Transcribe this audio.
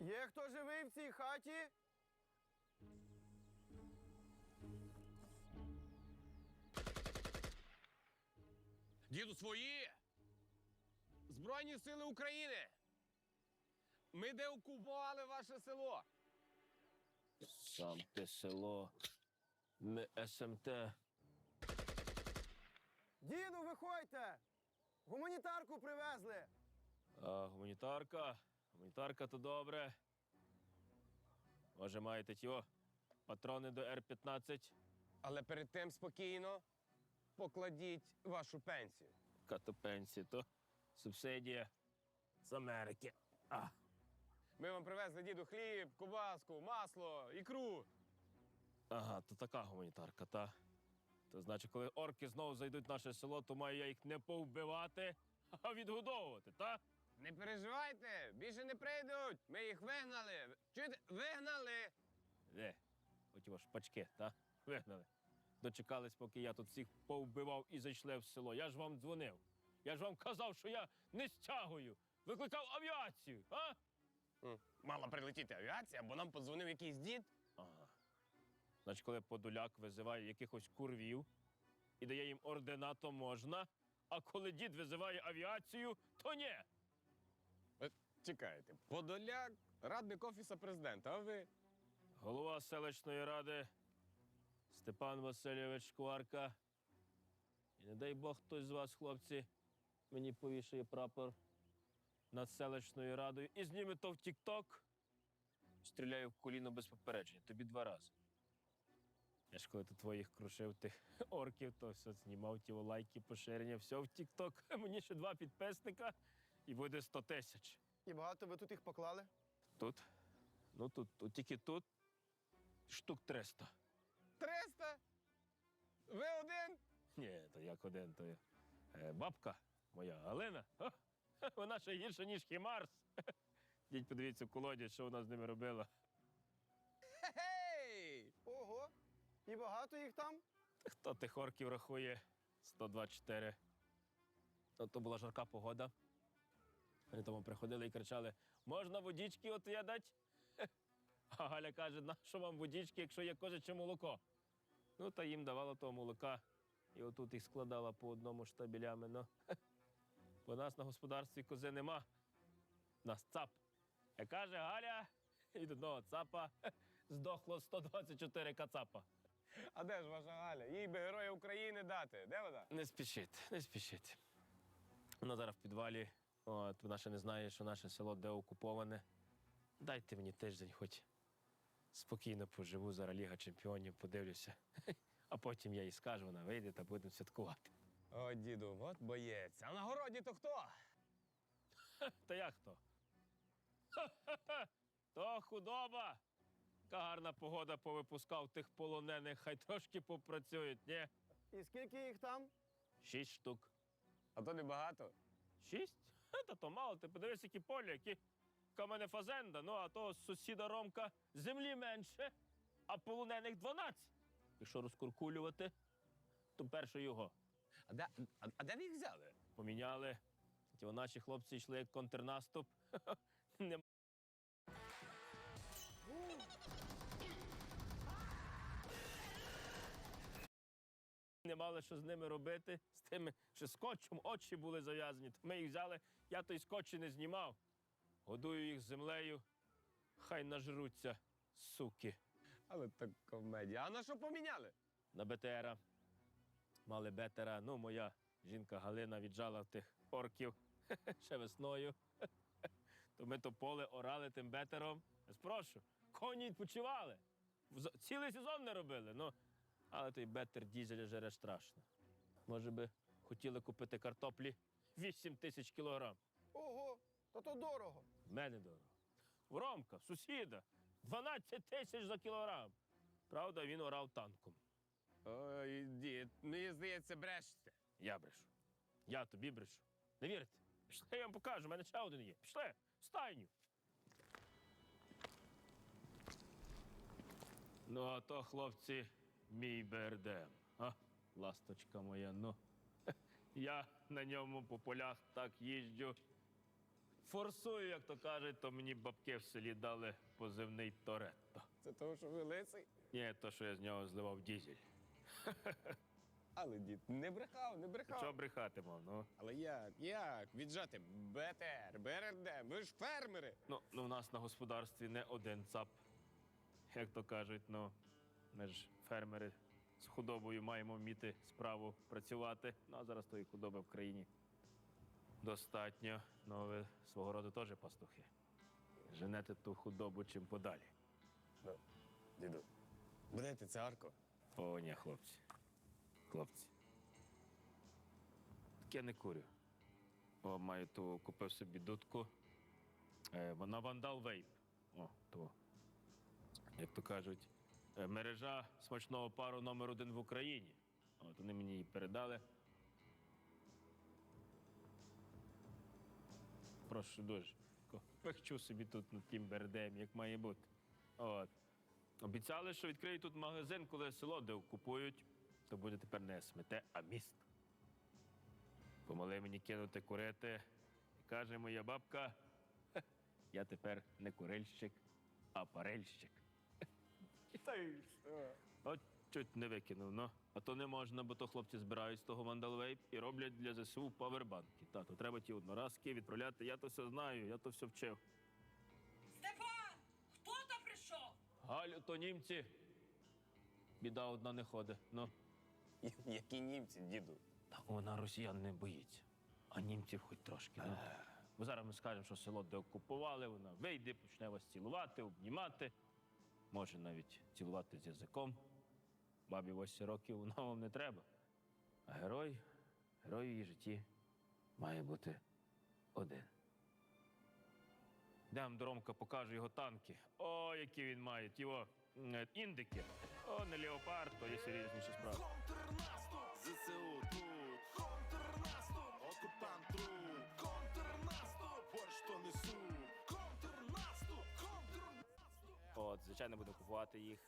Є хто живий в цій хаті? Діду свої! Збройні сили України! Ми деокупували ваше село. Сам те село. Ми СМТ. Діду, виходьте! Гуманітарку привезли. А гуманітарка. Гуманітарка то добре. Може, маєте тіо патрони до Р-15? Але перед тим спокійно покладіть вашу пенсію. Като пенсії, то субсидія з Америки. А, Ми вам привезли діду хліб, кубаску, масло, ікру. ага, то така гуманітарка, та. То значить, коли орки знову зайдуть в наше село, то маю я їх не повбивати, а відгодовувати, та? Не переживайте, більше не прийдуть. Ми їх вигнали. Чуєте? Вигнали. Де? Оті ваш пачки, та? Вигнали. Дочекались, поки я тут всіх повбивав і зайшли в село. Я ж вам дзвонив. Я ж вам казав, що я не стягую. Викликав авіацію, а? М, Мала прилетіти авіація, бо нам подзвонив якийсь дід. Ага. Значить, коли подоляк визиває якихось курвів і дає їм ордена, то можна. А коли дід визиває авіацію, то ні. Чекайте, Подоляк, радник офіса президента, а ви? Голова селищної ради Степан Васильович Шкварка. І не дай Бог хтось з вас, хлопці, мені повішає прапор над селищною радою і зніме то в Тік-Ток. Стріляю в коліно без попередження. Тобі два рази. Я ж коли тут твоїх крушив тих орків, то все знімав ті лайки, поширення, все в Тік-Ток. Мені ще два підписника і буде 100 тисяч. І багато ви тут їх поклали? Тут. Ну тут, тут тільки тут штук 300. 300? Ви один? Ні, то як один, то я. Е, бабка моя Галина. Ха, Вона ще гірша, ніж Хімарс. Дідь, подивіться в колоді, що вона з ними робила. Гей! Ого! І багато їх там? Хто тих орків рахує? 124. Ну, то була жарка погода. Вони тому приходили і кричали: можна водічки от я дать? А Галя каже, на що вам водічки, якщо є козяче молоко? Ну, та їм давала того молока. І отут їх складала по одному штабелями. Ну, бо нас на господарстві кози нема. Нас цап. Як каже Галя, від одного цапа здохло 124 кацапа. А де ж ваша Галя? Їй би Героя України дати. Де вона? Не спішіть, не спішіть. Вона зараз в підвалі. От, вона ще не знає, що наше село де окуповане. Дайте мені тиждень, хоч спокійно поживу, зараз Ліга Чемпіонів, подивлюся. А потім я їй скажу, вона вийде та будемо святкувати. О, діду, от боєць. А на городі то хто? Та як то? То худоба. Яка гарна погода повипускав тих полонених, хай трошки попрацюють, ні? І скільки їх там? Шість штук. А то небагато. Шість? Та то мало, ти подивись, які поля, які камене мене фазенда, ну а то сусіда Ромка землі менше, а полонених 12. Якщо розкуркулювати, то перше його А де, а, а де ви їх взяли? поміняли. Ті наші хлопці йшли як контрнаступ. Не мали що з ними робити, з тими, що скотчем очі були зав'язані. То ми їх взяли, я той скотч і не знімав. Годую їх землею, хай нажруться, суки. Але так комедія. А на що поміняли? на БТРа. Мали бетера. Ну, моя жінка Галина віджала тих орків ще весною. То ми то поле орали тим бетером. Я спрошу, коні відпочивали. Цілий сезон не робили. Ну, але той бетер дізеля жере страшно. Може би хотіли купити картоплі 8 тисяч кілограм. Ого! Та то дорого. В мене дорого. В Ромка, в сусіда, 12 тисяч за кілограм. Правда, він орав танком. Ой, дід, мені здається, брешете. Я брешу. Я тобі брешу. Не вірите? Пішли, я вам покажу, у мене ще один є. Пішли, в стайню. Ну, а то, хлопці, мій БРДМ. А, ласточка моя, ну. Я на ньому по полях так їжджу. форсую, як то кажуть, то мені бабки в селі дали позивний Торетто. Це того, що ви лисий? Ні, то, що я з нього зливав дізель. Але дід не брехав, не брехав. Що брехати мав, ну? Але як? Як? Віджати БТР, БРД, ви ж фермери. Ну, ну, у нас на господарстві не один цап. Як то кажуть, ну, ми ж фермери з худобою маємо вміти справу працювати. Ну, а зараз тої худоби в країні достатньо. Ну, ви свого роду теж пастухи. Женете ту худобу чим подалі. Діду, будете царко. О, ні, хлопці. Хлопці. Таке не курю. О, маю ту, купив собі дудку. Е, вона вандал вейп. О, то. Як то кажуть, мережа смачного пару номер один в Україні. От вони мені її передали. Прошу дуже. Пихчу собі тут над тим бердем, як має бути. От. Обіцяли, що відкриють тут магазин, коли село де купують, то буде тепер не смете, а міст. Помогли мені кинути курити. І каже моя бабка: я тепер не курильщик, а парельщик. Та й що? От чуть не викинув, ну. А то не можна, бо то хлопці збирають з того вандалвейп і роблять для ЗСУ павербанки. Та, то треба ті одноразки відправляти. Я то все знаю, я то все вчив. Степан! Хто там прийшов? Галю, то німці. Біда одна не ходить. Ну. Які німці, діду? Та вона росіян не боїться, а німців хоч трошки. Ну. Бо зараз ми скажемо, що село деокупували, вона вийде, почне вас цілувати, обнімати. Може навіть цілувати з язиком. Бабі 8 років воно вам не треба. А герой, герой її житті має бути один. Дам до Ромка його танки. О, які він має, його індики. О, не леопард, то є серйозніші справи. Контрнаступ, ЗСУ тут. Контрнаступ, окупант труп. От, звичайно, буду купувати їх